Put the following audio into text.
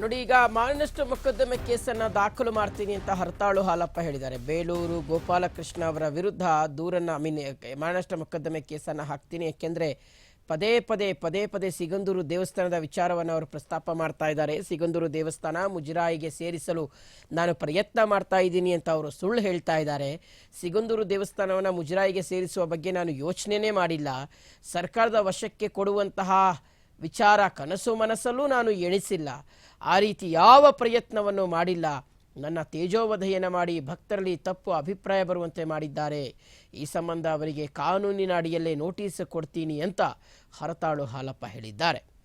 ನೋಡಿ, ಈಗ ಮಾನನಷ್ಟ ಮೊಕದ್ದಮೆ ಕೇಸನ್ನ ದಾಖಲು ಮಾಡ್ತೀನಿ ಅಂತ ಹರತಾಳು ಹಾಲಪ್ಪ ಹೇಳಿದ್ದಾರೆ. ಬೇಲೂರು ಗೋಪಾಲಕೃಷ್ಣ ಅವರ ವಿರುದ್ಧ ದೂರನ್ನ, ಐ ಮೀನ್ ಮಾನನಷ್ಟ ಮೊಕದ್ದಮೆ ಕೇಸನ್ನ ಹಾಕ್ತೀನಿ. ಯಾಕೆಂದ್ರೆ ಪದೇ ಪದೇ ಪದೇ ಪದೇ ಸಿಗಂದೂರು ದೇವಸ್ಥಾನದ ವಿಚಾರವನ್ನು ಅವರು ಪ್ರಸ್ತಾಪ ಮಾಡ್ತಾ ಇದ್ದಾರೆ. ಸಿಗಂದೂರು ದೇವಸ್ಥಾನ ಮುಜರಾಯಿಗೆ ಸೇರಿಸಲು ನಾನು ಪ್ರಯತ್ನ ಮಾಡ್ತಾ ಇದ್ದೀನಿ ಅಂತ ಅವರು ಸುಳ್ಳು ಹೇಳ್ತಾ ಇದ್ದಾರೆ. ಸಿಗಂದೂರು ದೇವಸ್ಥಾನವನ್ನು ಮುಜರಾಯಿಗೆ ಸೇರಿಸುವ ಬಗ್ಗೆ ನಾನು ಯೋಚನೆನೇ ಮಾಡಿಲ್ಲ. ಸರ್ಕಾರದ ವಶಕ್ಕೆ ಕೊಡುವಂತಹ ವಿಚಾರ ಕನಸು ಮನಸ್ಸಲ್ಲೂ ನಾನು ಎಣಿಸಿಲ್ಲ. ಆ ರೀತಿ ಯಾವ ಪ್ರಯತ್ನವನ್ನು ಮಾಡಿಲ್ಲ. ನನ್ನ ತೇಜೋವಧೆಯನ್ನು ಮಾಡಿ ಭಕ್ತರಲ್ಲಿ ತಪ್ಪು ಅಭಿಪ್ರಾಯ ಬರುವಂತೆ ಮಾಡಿದ್ದಾರೆ. ಈ ಸಂಬಂಧ ಅವರಿಗೆ ಕಾನೂನಿನ ಅಡಿಯಲ್ಲೇ ನೋಟಿಸ್ ಕೊಡ್ತೀನಿ ಅಂತ ಹರತಾಳು ಹಾಲಪ್ಪ ಹೇಳಿದ್ದಾರೆ.